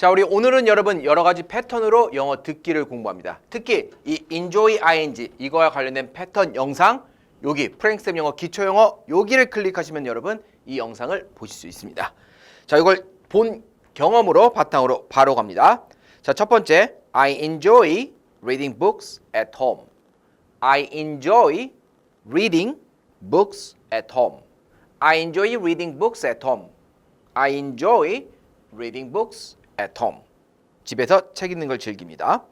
자, 우리 오늘은 여러분 여러 가지 패턴으로 영어 듣기를 공부합니다. 특히 이 enjoy ing 이거와 관련된 패턴 영상 여기 프랭스템 영어 기초 영어 여기를 클릭하시면 여러분 이 영상을 보실 수 있습니다. 자, 이걸 본 경험으로 바탕으로 바로 갑니다. 자, 첫 번째 I enjoy reading books at home. I enjoy reading books at home. I enjoy reading books at home. I enjoy reading books at home. 집에서 책 읽는 걸 즐깁니다.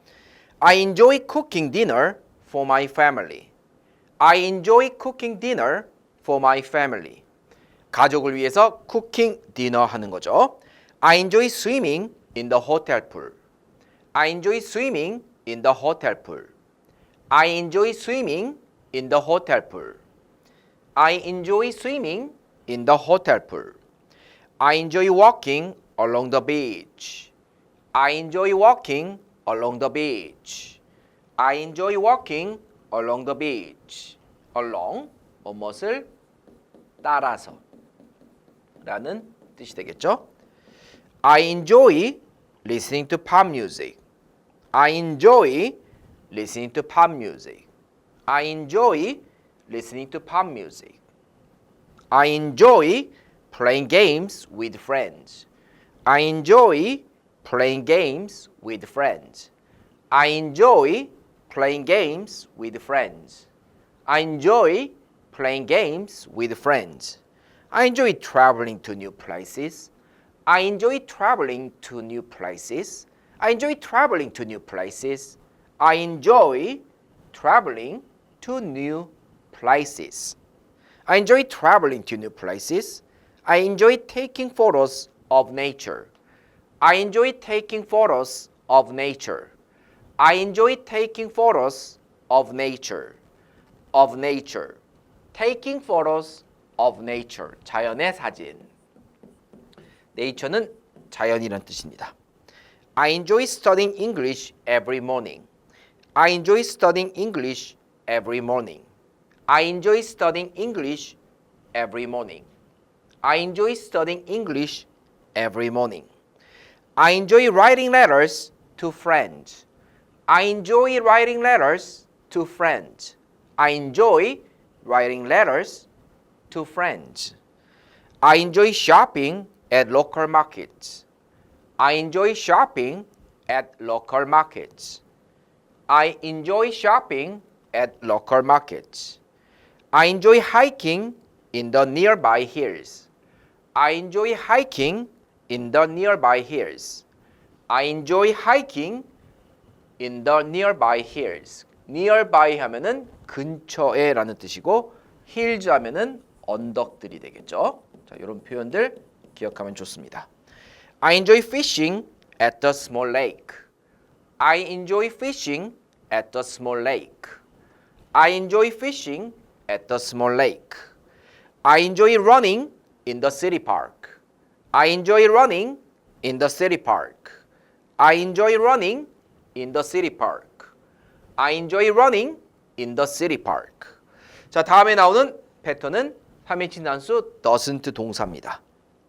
I enjoy cooking dinner for my family. I enjoy cooking dinner for my family. 가족을 위해서 쿠킹 디너 하는 거죠. I enjoy swimming in the hotel pool. I enjoy swimming in the hotel pool. I enjoy swimming in the hotel pool. I enjoy swimming in the hotel pool. I enjoy walking along the beach. I enjoy walking along the beach. I enjoy walking along the beach. along 무엇을 따라서 라는 뜻이 되겠죠. I enjoy listening to pop music. I enjoy listening to pop music. I enjoy listening to pop music. I enjoy playing games with friends. I enjoy playing games with friends. I enjoy playing games with friends. I enjoy playing games with friends. I enjoy traveling to new places. I enjoy traveling to new places. I enjoy traveling to new places. I enjoy traveling to new places. I enjoy traveling to new places. I enjoy taking photos of nature. I enjoy taking photos of nature. I enjoy taking photos of nature. Of nature. Taking photos of nature. 자연의 사진. Nature는 자연이란 뜻입니다. I enjoy studying English every morning. I enjoy studying English every morning. I enjoy studying English every morning. I enjoy studying English every morning. I enjoy writing letters to friends. I enjoy writing letters to friends. I enjoy writing letters to friends. I enjoy shopping at local markets. I enjoy shopping at local markets. I enjoy shopping at local markets. I enjoy hiking in the nearby hills. I enjoy hiking in the nearby hills. I enjoy hiking in the nearby hills. nearby 하면은 근처에라는 뜻이고 hills 하면은 언덕들이 되겠죠. 자, 이런 표현들 기억하면 좋습니다. I enjoy fishing at the small lake. I enjoy fishing at the small lake. I enjoy fishing at the small lake. I enjoy running in the city park. I enjoy running in the city park. I enjoy running in the city park. I enjoy running in the city park. 자, 다음에 나오는 패턴은 3인칭 단수 doesn't 동사입니다.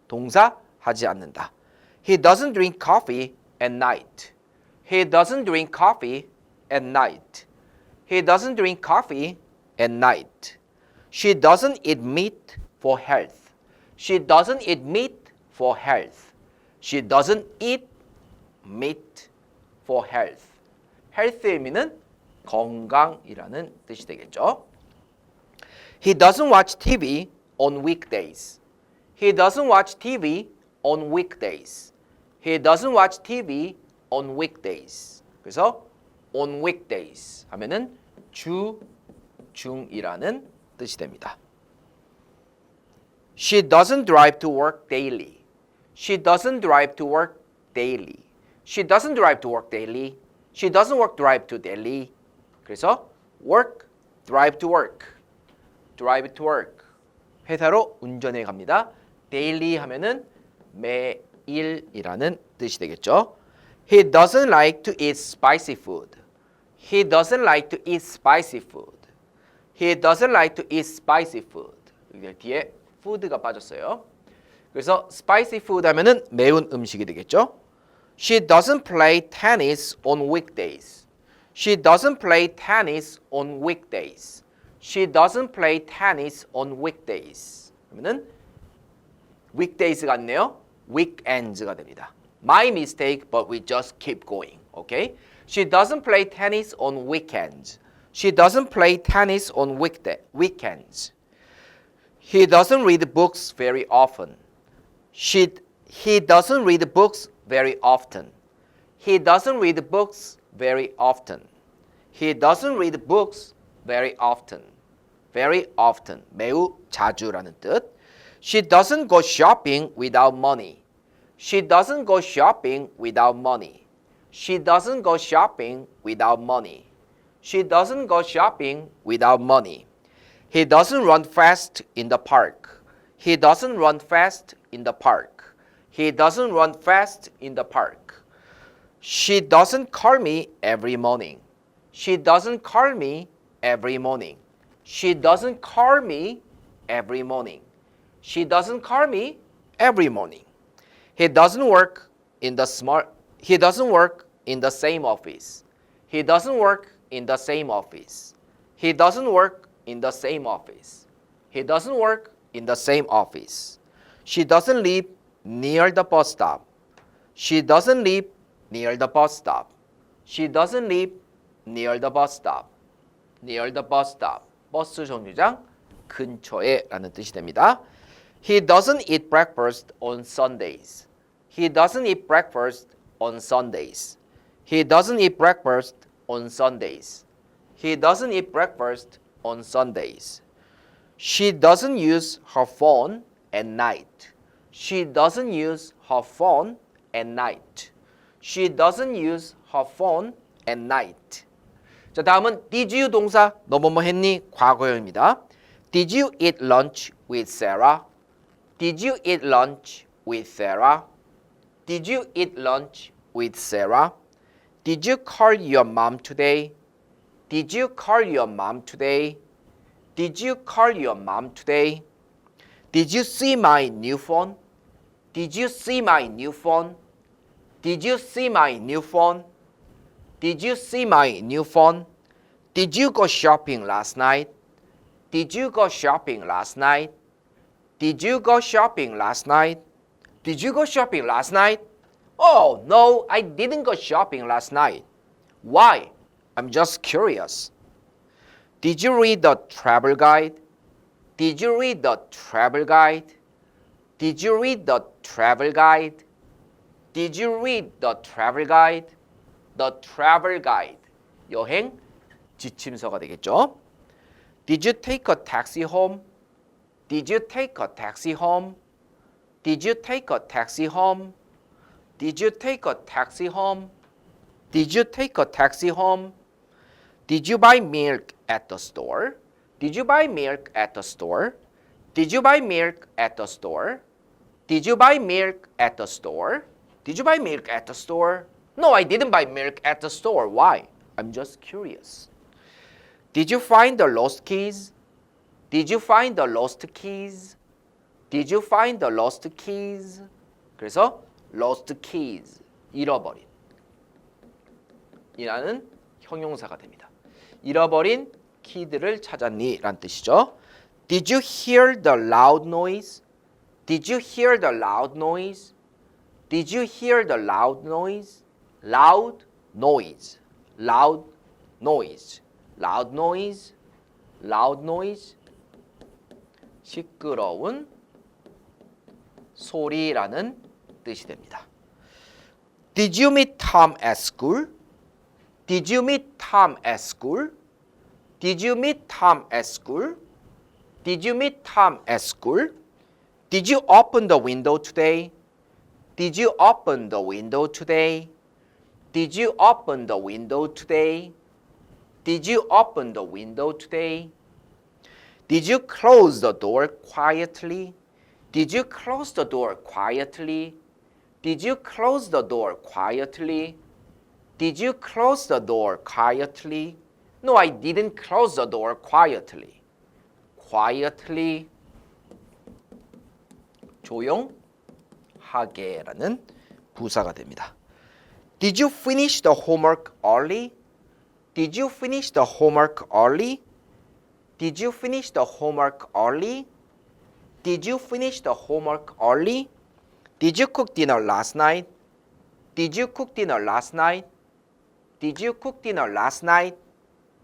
동사 하지 않는다. He doesn't drink coffee at night. He doesn't drink coffee at night. He doesn't drink coffee at night. She doesn't eat meat for health. She doesn't eat meat for health. She doesn't eat meat for health. health의 의미는 건강이라는 뜻이 되겠죠. He doesn't watch TV on weekdays. He doesn't watch TV on weekdays. He doesn't watch TV on weekdays. 그래서 on weekdays 하면은 주 중이라는 뜻이 됩니다. She doesn't drive to work daily. She doesn't drive to work daily. She doesn't drive to work daily. She doesn't work drive to daily. 그래서 work, drive to work. drive to work. 회사로 운전해 갑니다. daily 하면은 매일이라는 뜻이 되겠죠. He doesn't like to eat spicy food. He doesn't like to eat spicy food. He doesn't like to eat spicy food. 여기 뒤에 food가 빠졌어요. 그래서 spicy food 하면은 매운 음식이 되겠죠. She doesn't play tennis on weekdays. She doesn't play tennis on weekdays. She doesn't play tennis on weekdays. 그러면은 weekdays 같네요. weekends가 됩니다. My mistake, but we just keep going. Okay? She doesn't play tennis on weekends. She doesn't play tennis on weekday weekends. He doesn't read books very often. She he doesn't read books very often. He doesn't read books very often. He doesn't read books very often. Very often. 매우 자주라는 뜻. She doesn't go shopping without money. She doesn't go shopping without money. She doesn't go shopping without money. She doesn't go shopping without money. He doesn't run fast in the park. He doesn't run fast in the park. He doesn't run fast in the park. She doesn't call me every morning. She doesn't call me every morning. She doesn't call me every morning. She doesn't call me every morning. He doesn't work in the smart he doesn't work in the same office. He doesn't work in the same office. He doesn't work in the same office. He doesn't work in the same office. She doesn't live near the bus stop. She doesn't live near the bus stop. She doesn't live near the bus stop. near the bus stop. 버스 정류장 근처에라는 뜻이 됩니다. He doesn't eat breakfast on Sundays. He doesn't eat breakfast on Sundays. He doesn't eat breakfast on Sundays. He doesn't eat breakfast on Sundays. She doesn't use her phone at night. She doesn't use her phone at night. She doesn't use her phone at night. 자, 다음은 did you 동사 너 뭐뭐 했니? 과거형입니다. Did you eat lunch with Sarah? Did you eat lunch with Sarah? Did you eat lunch with Sarah? Did you call your mom today? Did you call your mom today? Did you call your mom today? Did you see my new phone? Did you see my new phone? Did you see my new phone? Did you see my new phone? Did you go shopping last night? Did you go shopping last night? Did you go shopping last night? Did you go shopping last night? Oh, no, I didn't go shopping last night. Why? I'm just curious. Did you read the travel guide? Did you read the travel guide? Did you read the travel guide? Did you read the travel guide? The travel guide. 여행 지침서가 되겠죠. Did you take a taxi home? Did you take a taxi home? Did you take a taxi home? Did you take a taxi home? Did you take a taxi home? Did you buy milk at the store? Did you buy milk at the store? Did you buy milk at the store? Did you buy milk at the store? Did you buy milk at the store? No, I didn't buy milk at the store. Why? I'm just curious. Did you find the lost keys? Did you find the lost keys? Did you find the lost keys? 그래서 lost keys 잃어버린 이라는 형용사가 됩니다. 잃어버린 키들을 찾았니라는 뜻이죠. Did you hear the loud noise? Did you hear the loud noise? Did you hear the loud noise? Loud noise. Loud noise. Loud noise. Loud noise. 시끄러운 소리라는 뜻이 됩니다. Did you meet Tom at school? Did you meet Tom at school? Did you meet Tom at school? Did you meet Tom at school? Did you open the window today? Did you open the window today? Did you open the window today? Did you open the window today? Did you close the door quietly? Did you close the door quietly? Did you close the door quietly? Did you close the door quietly? No, I didn't close the door quietly. quietly 조용하게라는 부사가 됩니다. Did you finish the homework early? Did you finish the homework early? Did you finish the homework early? Did you finish the homework early? Did you cook dinner last night? Did you cook dinner last night? Did you cook dinner last night?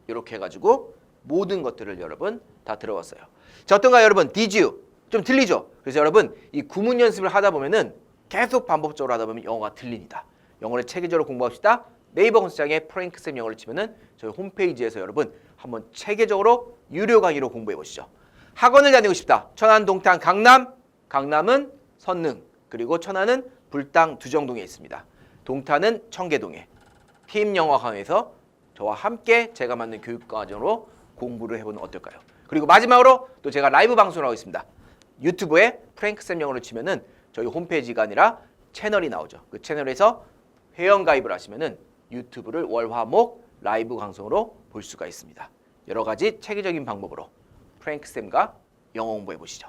이렇게 해가지고 모든 것들을 여러분 다 들어봤어요. 자 어떤가 여러분? Did you 좀 들리죠? 그래서 여러분 이 구문 연습을 하다 보면은 계속 반복적으로 하다 보면 영어가 들립니다. 영어를 체계적으로 공부합시다. 네이버 검색창에 프랭크 쌤 영어를 치면은 저희 홈페이지에서 여러분 한번 체계적으로 유료 강의로 공부해 보시죠. 학원을 다니고 싶다. 천안, 동탄, 강남. 강남은 선릉 그리고 천안은 불당 두정동에 있습니다. 동탄은 청계동에. 팀 영어 강의에서 저와 함께 제가 만든 교육 과정으로 공부를 해보는 어떨까요? 그리고 마지막으로 또 제가 라이브 방송을 하고 있습니다. 유튜브에 프랭크 쌤 영어를 치면은 저희 홈페이지가 아니라 채널이 나오죠. 그 채널에서 회원 가입을 하시면은 유튜브를 월화목 라이브 방송으로 볼 수가 있습니다. 여러 가지 체계적인 방법으로 프랭크 쌤과 영어 공부해 보시죠.